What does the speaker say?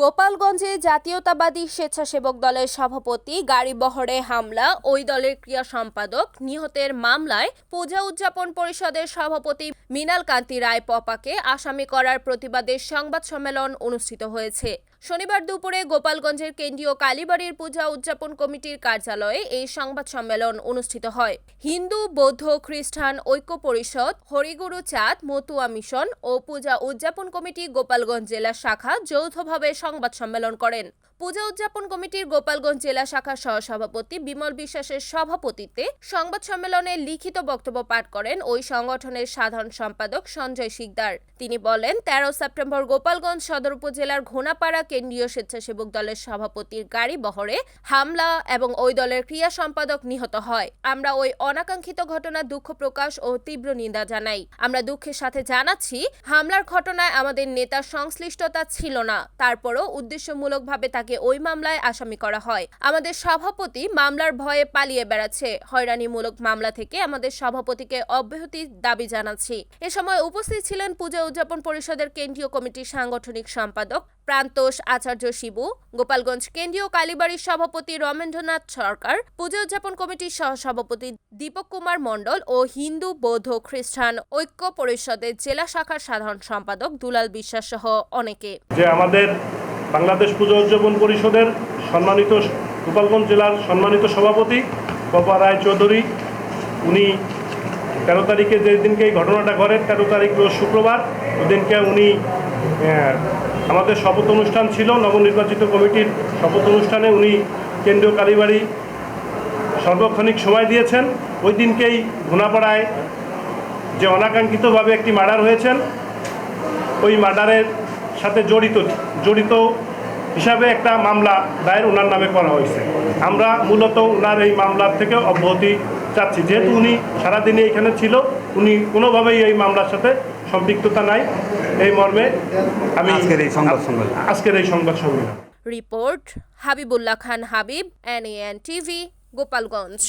গোপালগঞ্জে জাতীয়তাবাদী স্বেচ্ছাসেবক দলের সভাপতি গাড়ি বহরে হামলা। ওই দলের ক্রিয়া সম্পাদক নিহতের মামলায় পূজা উদযাপন পরিষদের সভাপতি মৃণাল কান্তি রায় পপাকে আসামি করার প্রতিবাদে সংবাদ সম্মেলন অনুষ্ঠিত হয়েছে। শনিবার দুপুরে গোপালগঞ্জের কেন্দ্রীয় কালীবাড়ির পূজা উদযাপন কমিটির কার্যালয়ে এই সংবাদ সম্মেলন অনুষ্ঠিত হয়। হিন্দু, বৌদ্ধ, খ্রিস্টান ঐক্য পরিষদ, হরিগুরু চাঁদ, মতুয়া মিশন ও পূজা উদযাপন কমিটি গোপালগঞ্জ জেলা শাখা যৌথভাবে সংবাদ সম্মেলন করেন। পূজা উদযাপন কমিটির গোপালগঞ্জ জেলা শাখার সহসভাপতি বিমল বিশ্বাসের সভাপতিত্বে সংবাদ সম্মেলনে লিখিত বক্তব্য পাঠ করেন ওই সংগঠনের সাধারণ সম্পাদক সঞ্জয় শিকদার। তিনি বলেন, তেরো সেপ্টেম্বর গোপালগঞ্জ সদর উপজেলার ঘোনাপাড়া কেন্দ্রীয় স্বেচ্ছাসেবক দলের সভাপতির গাড়ি বহরে হামলা এবং ওই দলের ক্রিয়া সম্পাদক নিহত হয়। আমরা ওই অনাকাঙ্ক্ষিত ঘটনার দুঃখ প্রকাশ ও তীব্র নিন্দা জানাই। আমরা দুঃখের সাথে জানাচ্ছি, হামলার ঘটনায় আমাদের নেতার সংশ্লিষ্টতা ছিল না। তারপরও উদ্দেশ্যমূলকভাবে তাকে ওই মামলায় আসামি করা হয়। আমাদের সভাপতি মামলার ভয়ে পালিয়ে বেড়াচ্ছে। হয়রানিমূলক মামলা থেকে আমাদের সভাপতিকে অব্যাহতির দাবি জানাচ্ছি। এ সময় উপস্থিত ছিলেন পূজা উদযাপন পরিষদের কেন্দ্রীয় কমিটির সাংগঠনিক সম্পাদক প্রান্তোষ আচার্য শিবু, গোপালগঞ্জ কেন্দ্রীয় কালীবাড়ির সভাপতি রমেন্দ্রনাথ সরকার, পূজা উদযাপন কমিটির সহসভাপতি দীপক কুমার মণ্ডল ও হিন্দু বৌদ্ধ খ্রিস্টান ঐক্য পরিষদের জেলা শাখার সাধারণ সম্পাদক দুলাল বিশ্বাস সহ অনেকে। যে আমাদের বাংলাদেশ পূজা উদযাপন পরিষদের সম্মানিত গোপালগঞ্জ জেলার সম্মানিত সভাপতি কপা রায় চৌধুরী উনি তেরো তারিখে যে দিনকে এই ঘটনাটা ঘটে, তেরো তারিখ রোজ শুক্রবার, ওদিনকে উনি আমাদের শপথ অনুষ্ঠান ছিল, নবনির্বাচিত কমিটির শপথ অনুষ্ঠানে উনি কেন্দ্রীয় কালীবাড়ি সর্বক্ষণিক সময় দিয়েছেন। ওই দিনকেই ঘোনাপাড়ায় যে অনাকাঙ্ক্ষিতভাবে একটি মার্ডার হয়েছেন, ওই মার্ডারের সাথে জড়িত জড়িত হিসাবে একটা মামলা দায়ের ওনার নামে করা হয়েছে। আমরা মূলত ওনার এই মামলার থেকে অব্যাহতি চাচ্ছি। যেহেতু উনি সারাদিনই এখানে ছিল উনি কোনোভাবেই এই মামলার সাথে সম্পৃক্ততা নাই। এই মর্মে আমি আজকের এই সংবাদ সম্মেলন। আজকের এই সংবাদ সম্মেলন। Report Habibullah Khan Habib NN TV Gopalganj.